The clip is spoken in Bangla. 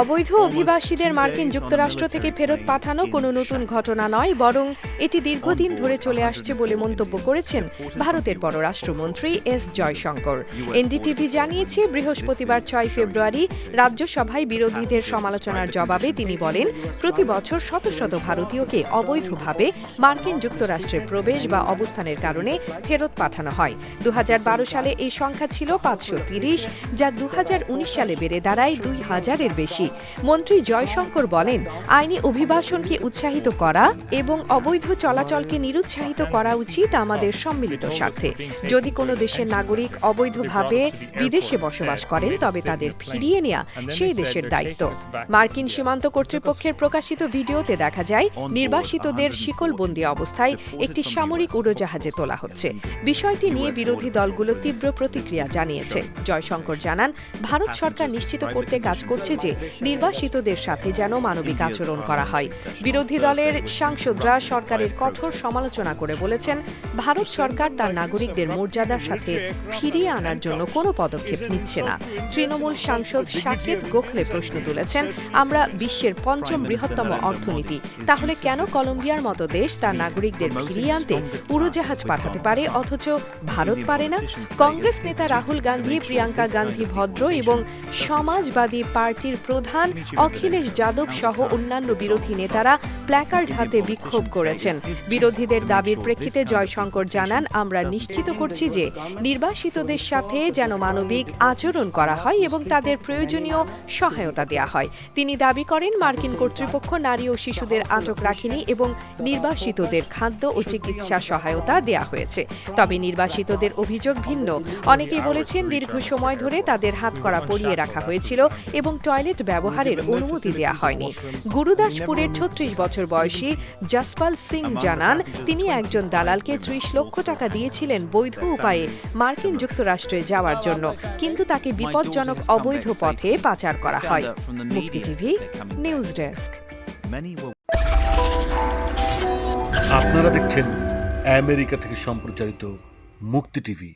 অবৈধ অভিবাসীদের মার্কিন যুক্তরাষ্ট্র থেকে ফেরত পাঠানো কোনো নতুন ঘটনা নয় বরং এটি দীর্ঘদিন ধরে চলে আসছে বলে মন্তব্য করেছেন ভারতের পররাষ্ট্রমন্ত্রী এস জয়শঙ্কর। এনডিটিভি জানিয়েছে বৃহস্পতিবার ছয় ফেব্রুয়ারি রাজ্যসভায় বিরোধীদের সমালোচনার জবাবে তিনি বলেন প্রতি বছর শত শত ভারতীয়কে অবৈধভাবে মার্কিন যুক্তরাষ্ট্রে প্রবেশ বা অবস্থানের কারণে ফেরত পাঠানো হয়। দু হাজার বারো সালে এই সংখ্যা ছিল পাঁচশো তিরিশ যা দু হাজার উনিশ সালে বেড়ে দাঁড়ায় দুই হাজারের বেশি। মন্ত্রী জয়শঙ্কর বলেন, আইনি অভিবাসনকে উৎসাহিত করা এবং অবৈধ চলাচলকে নিরুৎসাহিত করা উচিত আমাদের সম্মিলিত স্বার্থে। যদি কোনো দেশের নাগরিক অবৈধভাবে বিদেশে বসবাস করেন, তবে তাদের ফিরিয়ে নেওয়া সেই দেশের দায়িত্ব। মার্কিন সীমান্ত কর্তৃপক্ষের প্রকাশিত ভিডিওতে দেখা যায়, নির্বাসিতদের শিকলবন্দি অবস্থায় একটি সামরিক উড়োজাহাজে তোলা হচ্ছে। বিষয়টি নিয়ে বিরোধী দলগুলো তীব্র প্রতিক্রিয়া জানিয়েছে। জয়শঙ্কর জানান, ভারত সরকার নিশ্চিত করতে কাজ করছে যে নির্বাসিতদের সাথে যেন মানবিক আচরণ করা হয়। বিরোধী দলের সাংসদরা সরকারের কঠোর সমালোচনা করে বলেছেন ভারত সরকার তার নাগরিকদের মর্যাদার সাথে ফিরিয়ে আনার জন্য কোনো পদক্ষেপ নিচ্ছে না। তৃণমূল সাংসদ সাকেত গোখলে প্রশ্ন তুলেছেন আমরা বিশ্বের পঞ্চম বৃহত্তম অর্থনীতি। তাহলে কেন কলম্বিয়ার মতো দেশ তার নাগরিকদের ফিরিয়ে আনতে উড়োজাহাজ পাঠাতে পারে? অথচ ভারত পারে না। কংগ্রেস নেতা রাহুল গান্ধী প্রিয়াঙ্কা গান্ধী ভদ্র এবং সমাজবাদী পার্টির প্রধান অখিলেশ যাদব সহ অন্যান্য বিরোধী নেতারা প্ল্যাকার্ড হাতে বিক্ষোভ করেছেন। বিরোধীদের দাবির প্রেক্ষিতে জয়শঙ্কর জানান, আমরা নিশ্চিত করছি যে নির্বাসিতদের সাথে যেন মানবিক আচরণ করা হয় এবং তাদের প্রয়োজনীয় সহায়তা দেওয়া হয়। তিনি দাবি করেন, মার্কিন কর্তৃপক্ষ নারী ও শিশুদের আটক রাখেনি এবং নির্বাসিতদের খাদ্য ও চিকিৎসা সহায়তা দেয়া হয়েছে। তবে নির্বাসিতদের অভিযোগ ভিন্ন। অনেকেই বলেছেন, দীর্ঘ সময় ধরে তাদের হাত করা পরিয়ে রাখা হয়েছিল এবং টয়লেট ব্যবহারের অনুমতি দেওয়া হয়নি। গুরুদাসপুরের ছত্রিশ বছর বয়সী জসপাল সিং জানান তিনি একজন দালালকে ত্রিশ লক্ষ টাকা দিয়েছিলেন বৈধ উপায়ে মার্কিন যুক্তরাষ্ট্রে যাওয়ার জন্য কিন্তু তাকে বিপজ্জনক অবৈধ পথে পাচার করা হয়। মুক্তি টিভি নিউজ ডেস্ক। আপনারা দেখছেন আমেরিকা থেকে সম্প্রচারিত মুক্তি টিভি।